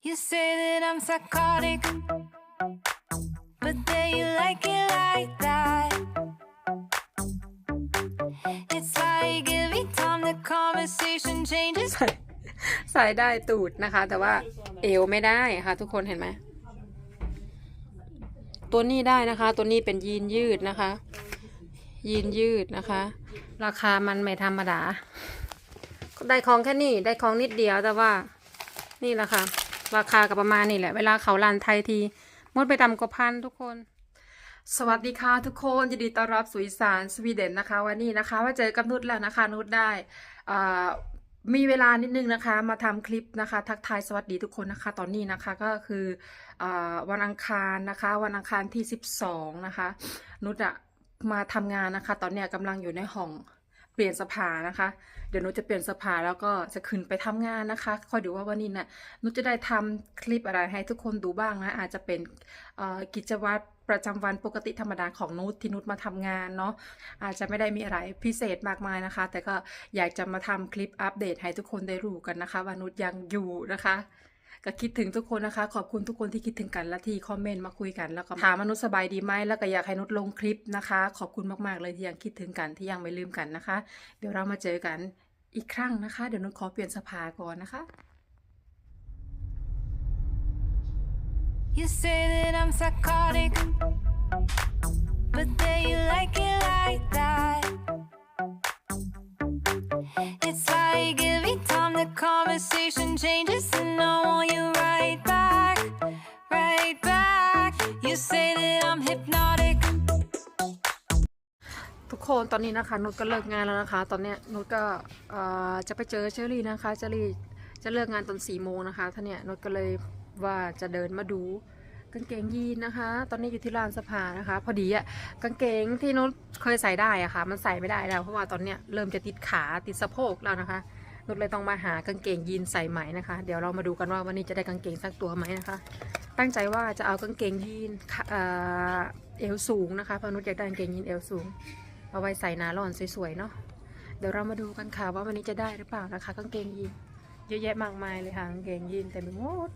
You say that I'm psychotic, but then you like it like that. It's like every time the conversation changes. ใส่ได้ตูดนะคะ แต่ว่าเอวไม่ได้ค่ะ ทุกคนเห็นไหม ตัวนี้ได้นะคะ ตัวนี้เป็นยีนยืดนะคะ ยีนยืดนะคะ ราคามันไม่ธรรมดา ได้ของแค่นี้ ได้ของนิดเดียวแต่ว่า นี่แหละค่ะ ราคากับประมาณนี่แหละ เวลาเขาลันไทยทีมดไปตำกว่าพันทุกคน สวัสดีค่ะทุกคนยินดีต้อนรับสู่อีสานสวีเดนนะคะ วันนี้นะคะว่าเจอกับนุชแล้วนะคะนุชได้อ่ามีเวลานิดนึงนะคะ มาทำคลิปนะคะ ทักทายสวัสดีทุกคนนะคะ ตอนนี้นะคะก็คืออาวันอังคารนะคะ วันอังคารที่ 12 นะคะ นุชอะมาทำงานนะคะ ตอนเนี้ยกำลังอยู่ในห้อง เปลี่ยนสภานะคะ เดี๋ยวนุจะเปลี่ยนสภาแล้วก็จะขึ้นไปทำงานนะคะคอยดูว่าวันนี้น่ะนุจะได้ทำคลิปอะไรให้ทุกคนดูบ้างนะอาจจะเป็นกิจวัตรประจำวันปกติธรรมดาของนุชที่นุชมาทำงานเนาะอาจจะไม่ได้มีอะไรพิเศษมากมายนะคะ แต่ก็อยากจะมาทำคลิปอัปเดตให้ทุกคนได้รู้กันนะคะว่านุชยังอยู่นะคะ ก็คิดถึงทุกคนนะคะ ขอบคุณทุกคนที่คิดถึงกันและที่คอมเมนต์มาคุยกันแล้วก็ถามมนุษย์สบายดีไหมแล้วก็อยากให้นุชลงคลิปนะคะ ขอบคุณมากๆเลยที่ยังคิดถึงกันที่ยังไม่ลืมกันนะคะ เดี๋ยวเรามาเจอกันอีกครั้งนะคะ เดี๋ยวนุชขอเปลี่ยนสภาก่อนนะคะ You say that I'm psychotic, but then you like it like that. It's like every time the conversation changes, and I want you right back, right back. You say that I'm hypnotic. ทุกคนตอนนี้นะคะนุชก็เลิกงานแล้วนะคะ ตอนเนี้ยนุชก็เอ่อจะไปเจอเชอรี่นะคะเชอรี่จะเลิกงานตอนสี่โมงนะคะท่านเนี่ยนุชก็เลยว่าจะเดินมาดู กางเกงยีนนะคะ ตอนนี้อยู่ที่ร้านสภานะคะ พอดีอะกางเกงที่นุชเคยใส่ได้อะค่ะ มันใส่ไม่ได้แล้ว เพราะว่าตอนเนี้ยเริ่มจะติดขาติดสะโพกแล้วนะคะนุชเลยต้องมาหากางเกงยีนใส่ใหม่นะคะ เดี๋ยวเรามาดูกันว่าวันนี้จะได้กางเกงสักตัวไหมนะคะ ตั้งใจว่าจะเอากางเกงยีนเอวสูงนะคะเพราะนุชอยากได้กางเกงยีนเอวสูง เอาไว้ใส่นาร้อนสวยๆเนาะ เดี๋ยวเรามาดูกันค่ะว่าวันนี้จะได้หรือเปล่านะคะกางเกงยีนเยอะแยะมากมายเลยค่ะกางเกงยีนเต็มไปหมด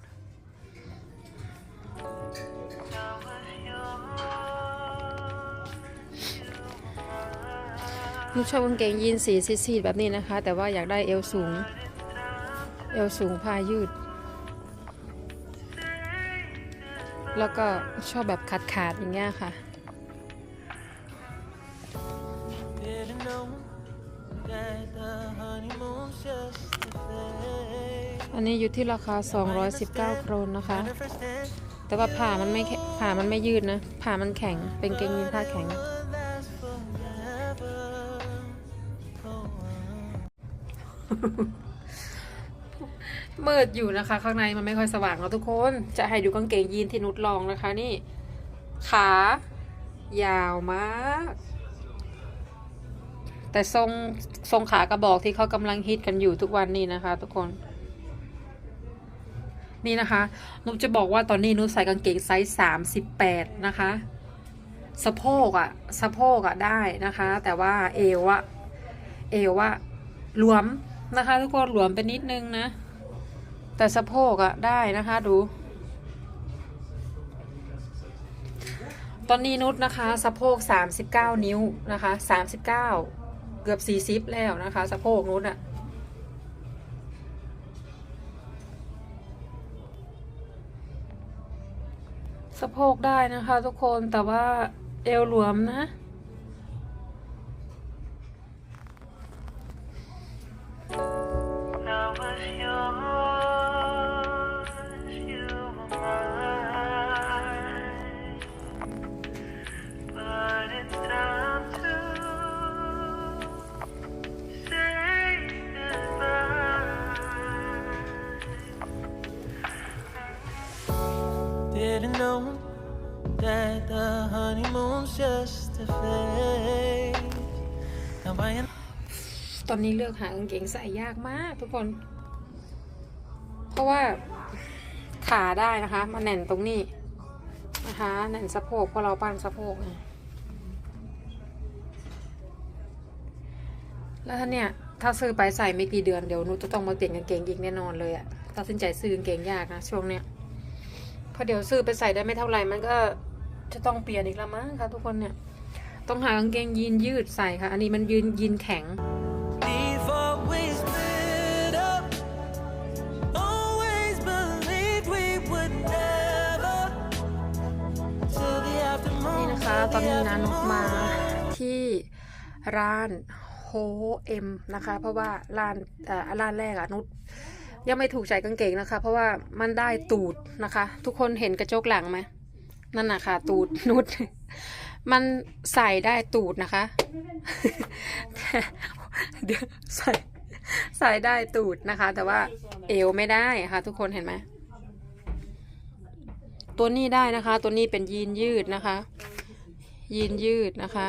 นุชชอบกางเกงยีนสีซีดๆแบบนี้นะคะ แต่ว่าอยากได้เอวสูง เอวสูงผ้ายืด แล้วก็ชอบแบบขาดๆอย่างเงี้ยค่ะอันนี้อยู่ที่ราคา 219 โครนนะคะ แต่ว่าผ่ามันไม่ผ่ามันไม่ยืดนะผ่ามันแข็งเป็นเกงยีนผ้าแข็ง will last forever. Oh, มืดอยู่นะคะ ข้างในมันไม่ค่อยสว่างแล้วทุกคน จะให้ดูกางเกงยีนที่นุชลองนะคะนี่ ขายาวมาก แต่ทรงทรงขากระบอกที่เขากำลังฮิตกันอยู่ทุกวันนี้นะคะ ทุกคน นี่นะคะนุชจะบอกว่าตอนนี้นุชใส่กางเกงไซส์สามสิบแปดนะคะ สะโพกอะสะโพกอะได้นะคะ แต่ว่าเอวอะเอวอะหลวมนะคะทุกคนหลวมไปนิดนึงนะ แต่สะโพกอะได้นะคะดู ตอนนี้นุชนะคะ สะโพก39นิ้วนะคะ39เก้าเกือบ40แล้วนะคะ สะโพกนุชอะ สะโพกได้นะคะ ทุกคนแต่ว่าเอวหลวมนะ known that the honeymoon's just a phase. Now I am ตอนนี้เลือกหากางเกงใส่ยากมากทุกคน เพราะว่าขาได้นะคะ มาแน่นตรงนี้นะคะ แน่นสะโพกเพราะเราปั้นสะโพกไงแล้วถ้าเนี่ย ถ้าซื้อไปใส่ไม่กี่เดือนเดี๋ยวนูจะต้องมาเปลี่ยนกางเกงอีกแน่นอนเลยอะตัดสินใจซื้อกางเกงยากนะช่วงเนี้ย เพราะเดี๋ยวซื้อไปใส่ได้ไม่เท่าไหร่มันก็จะต้องเปลี่ยนอีกแล้วมั้งคะทุกคนเนี่ย ต้องหากางเกงยีนยืดใส่ค่ะ อันนี้มันยืนยีนแข็ง Before we split up, always believed we would never. Till the afternoon. นี่นะคะ ตอนนี้นะนุกมาที่ร้านโฮเอ็มนะคะ เพราะว่าร้านเอ่อร้านแรกอะนุช ยังไม่ถูกใจกางเกงนะคะ เพราะว่ามันได้ตูดนะคะ ทุกคนเห็นกระจกหลังไหมนั่นนะคะตูดนุชมันใส่ได้ตูดนะคะแต่เดี๋ยวใส่ใส่ได้ตูดนะคะ แต่ว่าเอวไม่ได้ค่ะ ทุกคนเห็นไหมตัวนี้ได้นะคะ ตัวนี้เป็นยีนยืดนะคะ ยีนยืดนะคะ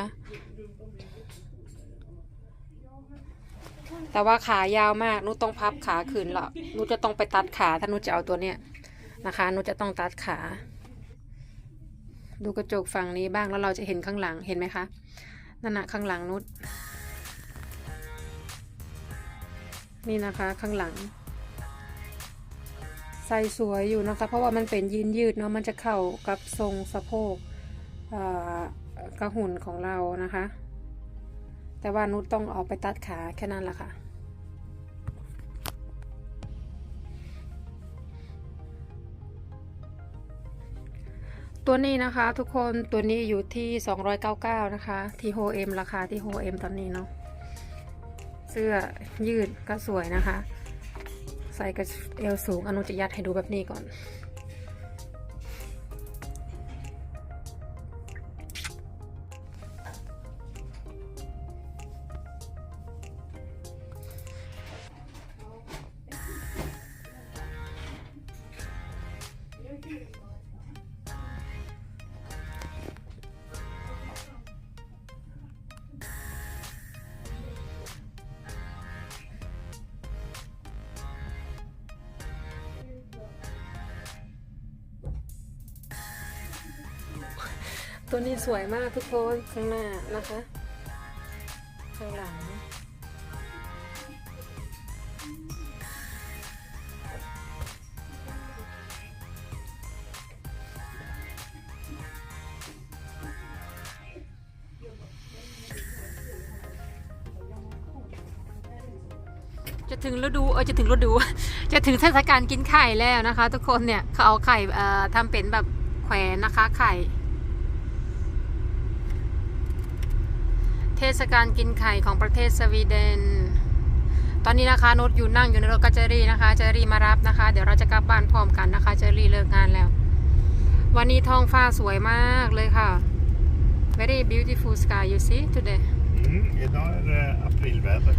แต่ว่าขายาวมากนุต้องพับขาขืนละนุจะต้องไปตัดขาถ้านุจะเอาตัวเนี้ยนะคะนุจะต้องตัดขา ดูกระจกฝั่งนี้บ้างแล้วเราจะเห็นข้างหลังเห็นไหมคะนั่นนะข้างหลังนุชนี่นะคะข้างหลังใส่สวยอยู่นะคะ เพราะว่ามันเป็นยีนยืดเนาะมันจะเข้ากับทรงสะโพกกระหุ่นของเรานะคะ แต่ว่านุชต้องเอาไปตัดขาแค่นั้นแหละค่ะ ตัวนี้นะคะทุกคนตัวนี้อยู่ที่ 299 นะคะ ที่โฮเอ็มราคาที่โฮเอ็มตอนนี้เนาะเสื้อยืดก็สวยนะคะ ใส่กับเอวสูงอนุจะยัดให้ดูแบบนี้ก่อน ตัวนี้สวยมากทุกคนข้างหน้านะคะข้างหลังจะถึงฤดูเออจะถึงฤดู จะถึงเทศกาลกินไข่แล้วนะคะ ทุกคนเนี่ยเขาเอาไข่เอ่อทำเป็นแบบแขวนนะคะไข่ ทศกาลกินไข่ของประเทศสวีเดน ตอนนี้นะคะนุชอยู่นั่งอยู่ในรถกับเจอรี่นะคะเจอรี่มารับนะคะ เดี๋ยวเราจะกลับบ้านพร้อมกันนะคะเจอรี่เลิกงานแล้ว วันนี้ท้องฟ้าสวยมากเลยค่ะ very beautiful sky you see today Mm, idag är det aprilväder.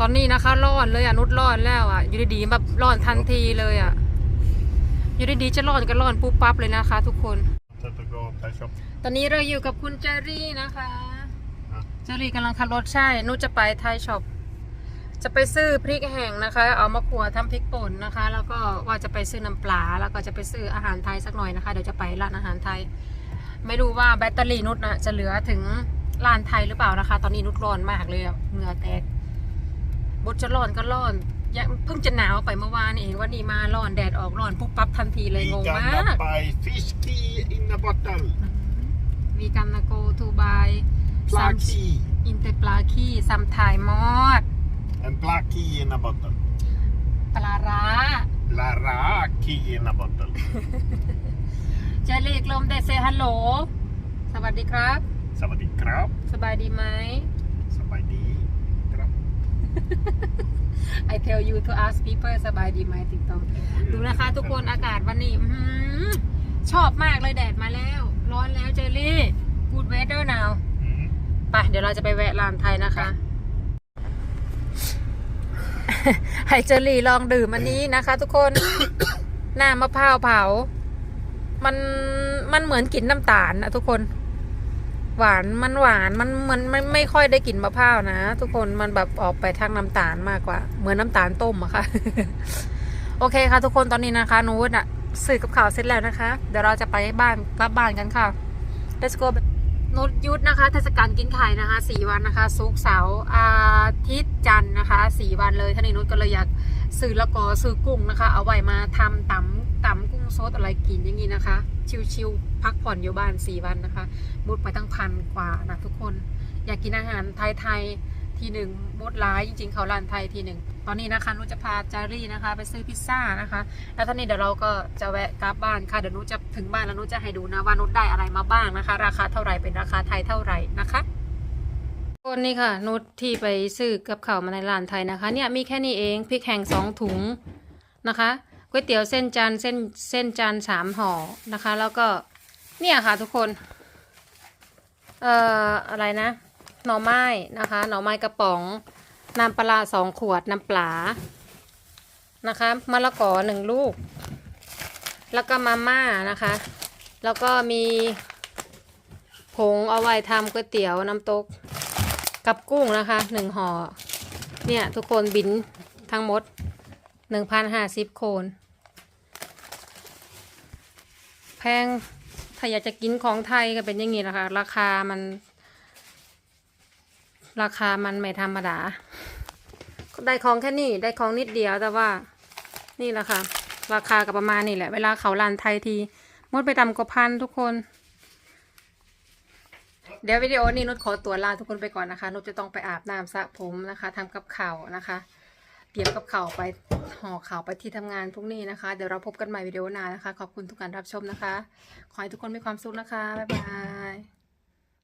ตอนนี้นะคะร้อนเลยอะนุชร้อนแล้วอะอยู่ดีๆแบบร้อนทันทีเลยอะอยู่ดีๆจะร้อนก็ร้อนปุ๊บปั๊บเลยนะคะ ทุกคน Sätt att gå per shop. ตอนนี้เราอยู่กับคุณเจอรี่นะคะอะเจอรี่กำลังขับรถใช่นุชจะไปไทยช็อปจะไปซื้อพริกแห้งนะคะ เอามาขัวทำพริกป่นนะคะ แล้วก็ว่าจะไปซื้อน้ำปลา แล้วก็จะไปซื้ออาหารไทยสักหน่อยนะคะ เดี๋ยวจะไปร้านอาหารไทย ไม่รู้ว่าแบตเตอรี่นุชนะจะเหลือถึงร้านไทยหรือเปล่านะคะ ตอนนี้นุชร้อนมากเลยอะเหงื่อแตกบทจะร้อนก็ร้อนยังเพิ่งจะหนาวไปเมื่อวานเองวันนี้มาร้อนแดดออกร้อนปุ๊บปั๊บทันทีเลยงง Vi มาก kan buy fiski in a bottle. วีกันโกทูบายซัม Plaki. อินเตปลาคีซัมไทยมอด En plaki in a bottle. ปลาร้า Laraki in a bottle. เจลิกลมเดเซฮัลโหล สวัสดีครับ Savadi krab. สบายดีไหม Savadi krab. I tell you to ask people สบายดีไหมติ๊กต้องดูนะคะทุกคนอากาศวันนี้อื้อหือชอบมากเลยแดดมาแล้ว ร้อนแล้วเจลลี่ good weather now Mm. ไปเดี๋ยวเราจะไปแวะร้านไทยนะคะ ให้เจอรี่ลองดื่มอันนี้นะคะ ทุกคนน้ำมะพร้าวเผา มันมันเหมือนกลิ่นน้ำตาลนะทุกคน หวานมันหวานมันมันไม่ไม่ค่อยได้กลิ่นมะพร้าวนะทุกคนมันแบบออกไปทางน้ำตาลมากกว่า เหมือนน้ำตาลต้มอะค่ะ โอเคค่ะ ทุกคนตอนนี้นะคะนูดอะสื่อกับข่าวเสร็จแล้วนะคะ เดี๋ยวเราจะไปบ้านกลับบ้านกันค่ะ let's go นุชยุทธนะคะเทศกาลกินไข่นะคะสี่วันนะคะศุกร์เสาร์อาทิตย์จันทร์นะคะสี่วันเลยท่านนุชก็เลยอยากซื้อแล้วก็ซื้อกุ้งนะคะ เอาไว้มาทำตำตำกุ้งซดอะไรกินอย่างนี้นะคะ ชิวๆพักผ่อนอยู่บ้านสี่วันนะคะมุดไปตั้งพันกว่านะทุกคน อยากกินอาหารไทยๆ ทีหนึ่งมุดร้ายจริงๆเขาร้านไทยทีหนึ่งตอนนี้นะคะนุชจะพาจารี่นะคะ ไปซื้อพิซซ่านะคะ แล้วตอนนี้เดี๋ยวเราก็จะแวะกลับบ้านค่ะเดี๋ยวนุชจะถึงบ้านแล้วนุชจะให้ดูนะว่านุชได้อะไรมาบ้างนะคะ ราคาเท่าไหร่เป็นราคาไทยเท่าไหร่นะคะคนนี้ค่ะนุชที่ไปซื้อกับข้าวมาในร้านไทยนะคะ เนี่ยมีแค่นี้เองพริกแห้งสองถุงนะคะก๋วยเตี๋ยวเส้นจานเส้นเส้นจานสามห่อนะคะ แล้วก็เนี่ยค่ะทุกคน เอ่ออะไรนะ หน่อไม้นะคะ หน่อไม้กระป๋องน้ำปลาสองขวดน้ำปลานะคะมะละกอหนึ่งลูก แล้วก็มาม่านะคะ แล้วก็มีผงเอาไว้ทำก๋วยเตี๋ยวน้ำตกกับกุ้งนะคะหนึ่งห่อเนี่ยทุกคนบินทั้งหมดหนึ่งพันห้าสิบโคน แพงถ้าอยากจะกินของไทยก็เป็นอย่างนี้นะคะ ราคามัน ราคามันไม่ธรรมดา ได้ของแค่นี้ได้ของนิดเดียวแต่ว่า นี่แหละค่ะ ราคาก็ประมาณนี้แหละ เวลาเขาลานไทยทีมดไปตำกว่าพันทุกคน เดี๋ยววิดีโอนี้นุชขอตัวลาทุกคนไปก่อนนะคะนุชจะต้องไปอาบน้ำสระผมนะคะทำกับข่าวนะคะ เตรียมกับข่าวไปห่อข่าวไปที่ทำงานพรุ่งนี้นะคะ เดี๋ยวเราพบกันใหม่วิดีโอหน้านะคะ ขอบคุณทุกการรับชมนะคะ ขอให้ทุกคนมีความสุขนะคะบ๊ายบาย